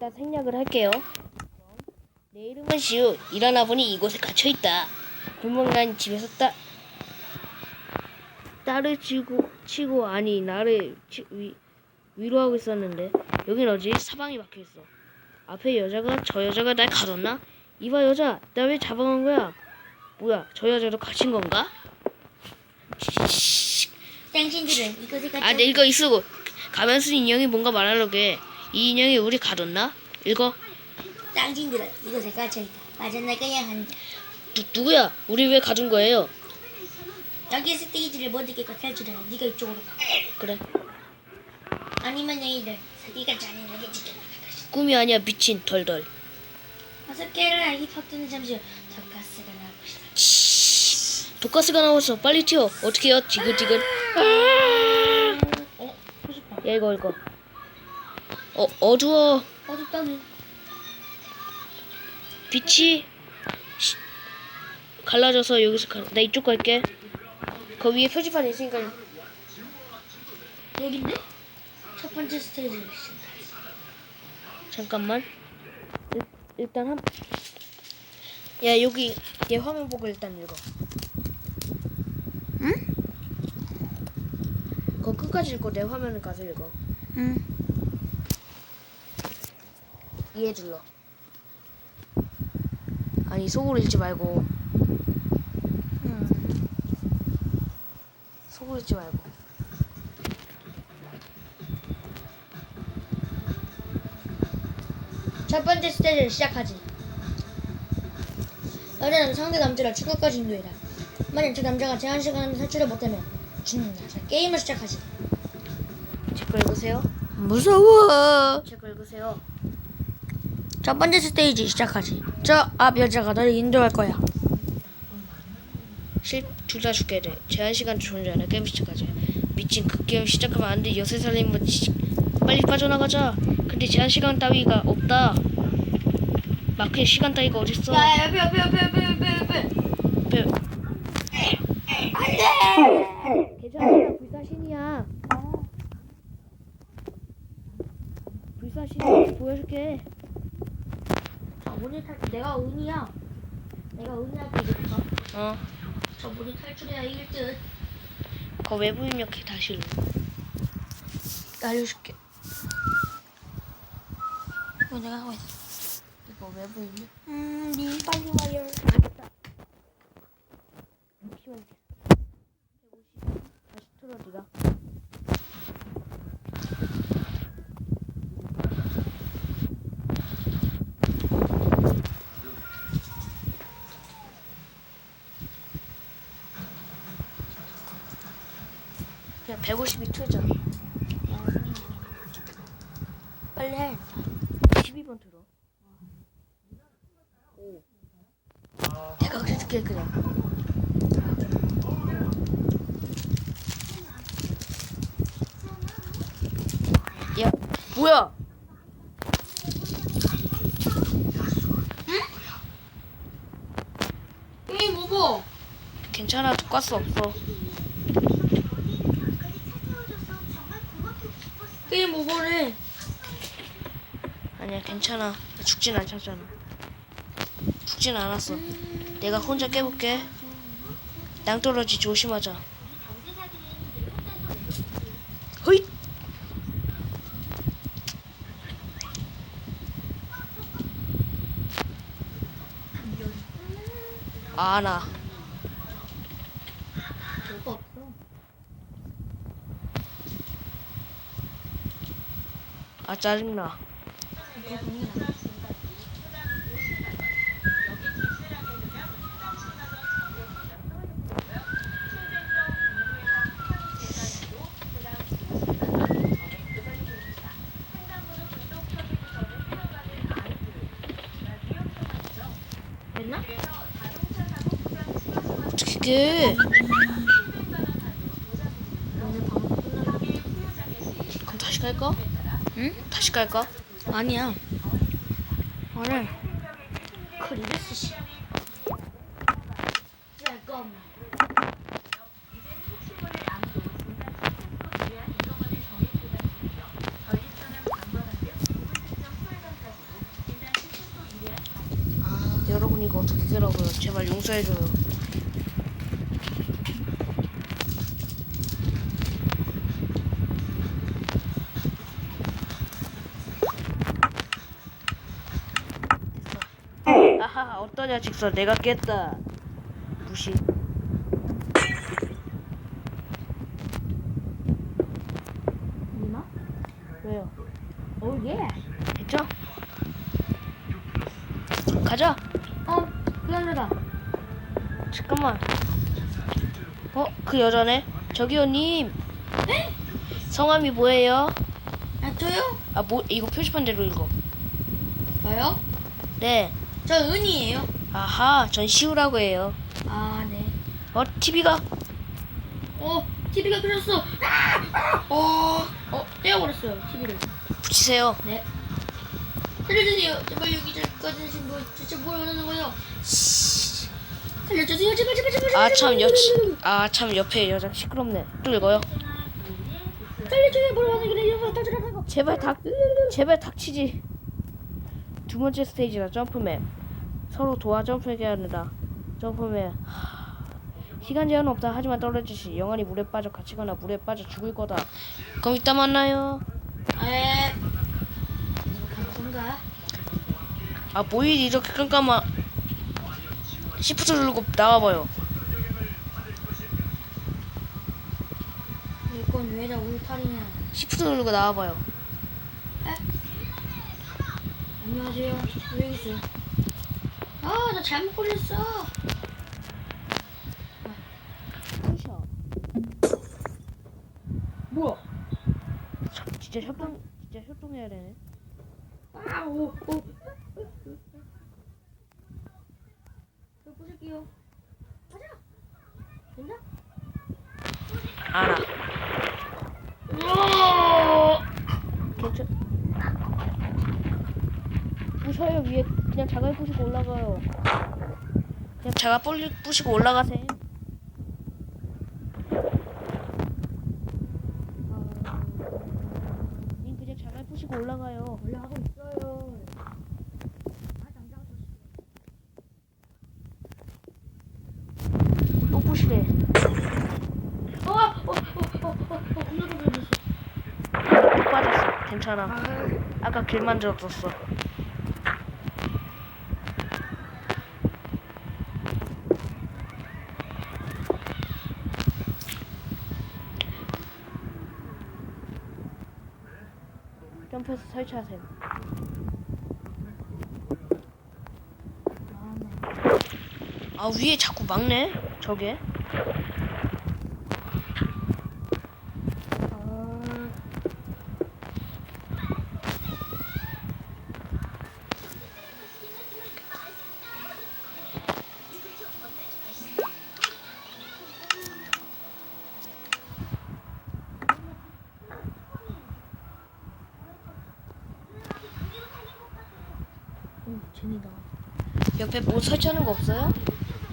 일단 생략을 할게요. 내 이름은 시우. 일어나 보니 이곳에 갇혀 있다. 조만간 집에서 따 딸을 치고 치고 아니 나를 치, 위, 위로하고 있었는데 여긴 어지 사방이 막혀 있어. 앞에 여자가 저 여자가 날 가뒀나? 이봐 여자, 나 왜 잡아간 거야? 뭐야, 저 여자도 갇힌 건가? 당신들은 이곳에 갇혀 아, 네 이거 있어. 가면 쓴 인형이 뭔가 말하려게. 이 인형이 우리 가뒀나? 읽어. 당신들은 이곳에 갇혀 있다. 빠져나가야 한다. 누, 누구야? 우리 왜 가둔 거예요? 여기 스테이지를 못 이기고 탈출하라. 네가 이쪽으로 가. 그래. 아니면 너희들 사기가 잔인하게 지켜나갈 것이다. 꿈이 아니야 미친 덜덜. 어서 깨라. 이 퍽드는 잠시 후 적가스가 나올 것이다. 치. 독가스가 나왔어. 빨리 튀어. 어떻게 해요? 지긋지긋. 어? 소식봐. 야 이거 이거. 어 어두워. 어둡다는. 빛이 시- 갈라져서 여기서 가. 나 이쪽 갈게. 그 위에 표지판 있으니까 여긴데? 첫 번째 스테이지를 시작. 잠깐만. 일, 일단 한. 야 여기 얘 화면 보고 일단 읽어. 응? 그거 끝까지 읽고 내 화면을 가서 읽어. 응. 이해 눌러. 아니 속으로 읽지 말고 응. 속으로 읽지 말고. 첫 번째 스테이지를 시작하지. 여자는 상대 남자를 추가까지 인도해라. 만약 저 남자가 제한 시간 안에 탈출을 못하면 죽는다. 자, 게임을 시작하지. 제거 읽으세요. 무서워. 제거 읽으세요. 첫 번째 스테이지 시작하지. 저 앞 여자가 너를 인도할 거야. 실둘다 죽게 돼. 제한 시간 존재하는 게임 시작하지. 미친 그 게임 시작하면 안 돼. 여세 살림은 지- 빨리 빠져나가자. 근데 제한 시간 따위가 없다. 마크의 시간 따위가 어딨어? 야, 옆에 옆에 옆에 옆에 옆에 옆에. 배- 괜찮아 불사신이야. 불사신 보여줄게. 자, 우리 탈 내가 은이야. 내가 은이한테 이겼어. 어. 저 우리 탈출해야 이길 듯. 그 외부 입력해 다시 읽어. 알려줄게. 이거 내가 하고 있어. 이거 외부 입력. 음, 님 빨리 와요. 잠시만. 다시 틀어 네가. 152 틀자. 빨리 해. 12번 들어. 오. 내가 그렇게 그냥. 야, 뭐야? 괜찮아, 독가스 없어. 게임 오버래. 아니야, 괜찮아. 나 죽진 않잖아. 죽진 않았어. 내가 혼자 깨볼게. 낭떠러지 조심하자. 허잇! 아, 나. 별거 없어. 아, 짜증나. 끝났어. 그럼 다시 갈까? 응? 다시 갈까? 아니야. 그래. 그리스 씨. 여러분 이거 어떻게 되라고요? 제발 용서해줘요. 아하 어떠냐 직선 내가 깼다. 무시. 이마? 왜요? 오 예. 됐죠? 가자. 어, 그 남자다. 잠깐만. 어, 그 여자네. 저기요, 님. 성함이 뭐예요? 아, 저요? 아, 뭐, 이거 표지판 대로 읽어. 저요? 네. 저 은이에요. 아하, 전 시우라고 해요. 아, 네. 어, TV가? 어, TV가 끊었어. 아! 어, 어, 떼어버렸어요, TV를. 붙이세요. 네. 살려주세요. 제발 여기 저까지 지금 뭐, 대체 뭘 원하는 거예요? 살려주세요. 제발, 제발, 제발. 아, 제발, 참, 제발, 여, 제발, 아, 참, 옆에 여자 시끄럽네. 또 읽어요. 제발. 살려주세요. 뭘 원하는 거예요? 제발 닥, 제발 닥치지. 두 번째 스테이지다, 점프맨. 서로 도와 점프해야 한다. 점프맨. 하, 시간 제한 없다. 하지만 떨어지시. 영원히 물에 빠져 갇히거나 물에 빠져 죽을 거다. 그럼 이따 만나요. 에. 갈 건가? 아, 뭐이 이렇게 깜깜아. 시프트 누르고 나와봐요. 이건 왜다 울타리냐? 시프트 누르고 나와봐요. 안녕하세요. 왜 있어요? 아, 나 잘못 걸렸어. 뭐야? 진짜 협동, 진짜 협동해야 되네. 아, 오, 오. 저 부술게요. 가자. 됐나? 알아. 우와! 괜찮. 부셔요 위에 그냥 자갈 부시고 올라가요. 그냥 자갈 부시고 올라가세요. 님 그냥 자갈 부시고 올라가요. 올라가고 있어요. 아, 또 부시래. 어, 어, 어, 어, 어, 어. 못 빠졌어. 괜찮아. 아, 아까 길 만들었었어. 점프해서 설치하세요. 아 위에 자꾸 막네 저게. 옆에 뭐 설치하는 거 없어요?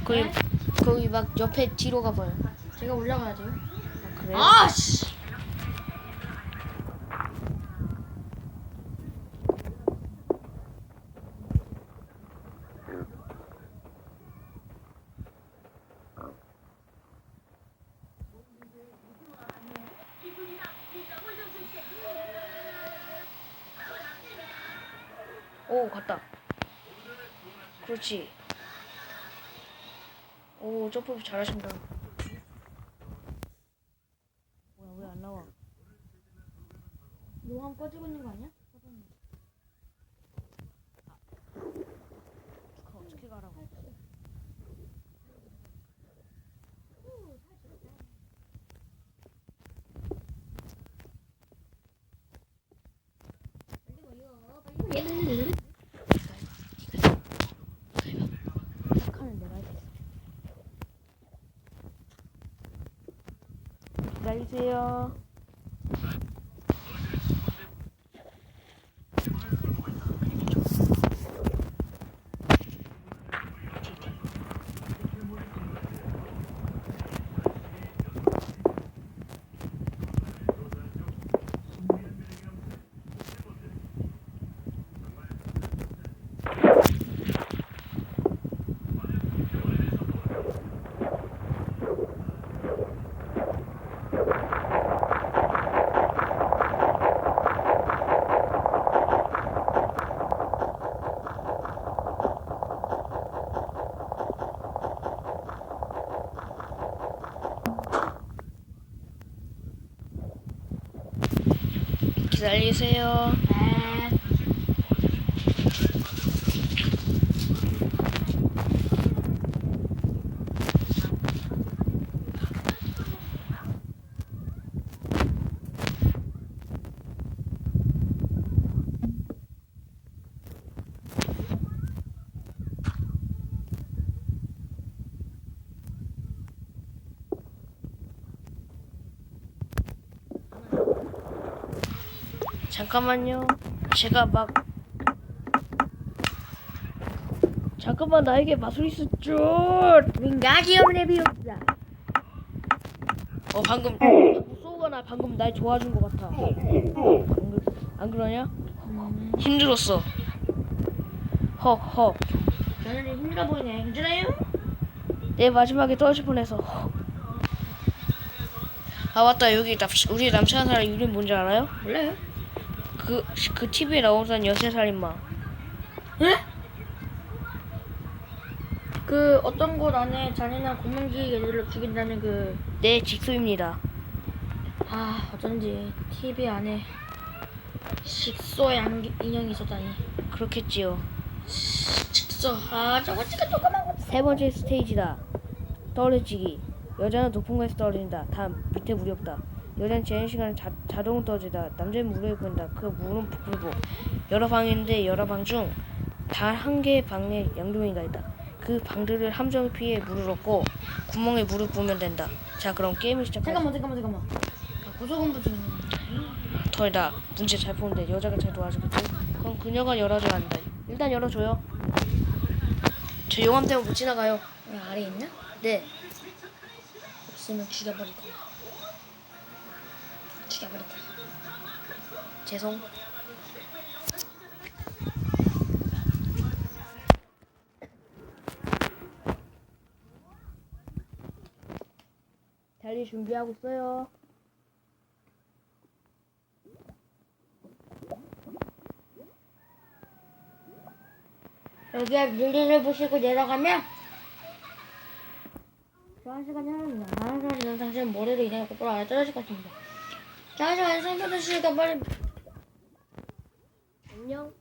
거기 네? 거기 막 옆에 뒤로 가봐요. 제가 올라가야 돼요. 아, 그래요? 아, 씨. 오 갔다. 그렇지. 오 점프 잘하신다. 뭐야 왜 안 나와? 용암 꺼지고 있는 거 아니야? 그 어떻게 가라고? 시작하는 기다리세요. 아, 잠깐만요. 제가 막 잠깐만 나에게 마술이 있었죠. 윙가지 없네 비옵다. 어 방금 쏘거나 방금 날 도와준 것 같아. 방금 안 그러냐? 음, 힘들었어. 허허. 저는 힘들어 보이네. 괜찮아요? 내 마지막에 떨어질 뻔해서. 허. 아 맞다 여기 남 우리 남친한 사람 이름 뭔지 알아요? 몰라요? 그 그 TV에 나오던 여세 살인마. 에? 그 어떤 곳 안에 잔인한 고문기 애들을 죽인다는 그 네 직소입니다. 아 어쩐지 TV 안에 식소의 안- 인형이 있었다니 그렇겠지요. 식소 아 저거 지금 조그만 거 세 번째 스테이지다. 떨어지기. 여자는 높은 곳에서 떨어진다. 다음 밑에 없다. 여자는 제한 시간에 자, 자동으로 떨어진다. 남자는 물에 보인다. 그 물은 부풀고 여러 있는데 여러 방 중 단 한 개의 방에 양동이가 있다. 그 방들을 함정을 피해 물을 얻고 구멍에 물을 부으면 된다. 자 그럼 게임을 시작하자. 잠깐만 잠깐만 잠깐만 아, 고소공부 중이네 덜다. 문제 잘 푸는데 여자가 잘 도와주겠지. 그럼 그녀가 열어줘야 한다. 일단 열어줘요. 저 용암 때문에 못 지나가요. 여기 아래 있나? 네. 없으면 죽여버릴 거야 죽여버릴 거야 죄송. 달리 준비하고 있어요. 여기에 물리를 보시고 내려가면 저한 시간이 흐릅니다. 많은 사람들은 당신 머리로 인해 곧바로 아래 떨어질 것 같습니다. 저한 시간에 생존 시간 빨리. 안녕.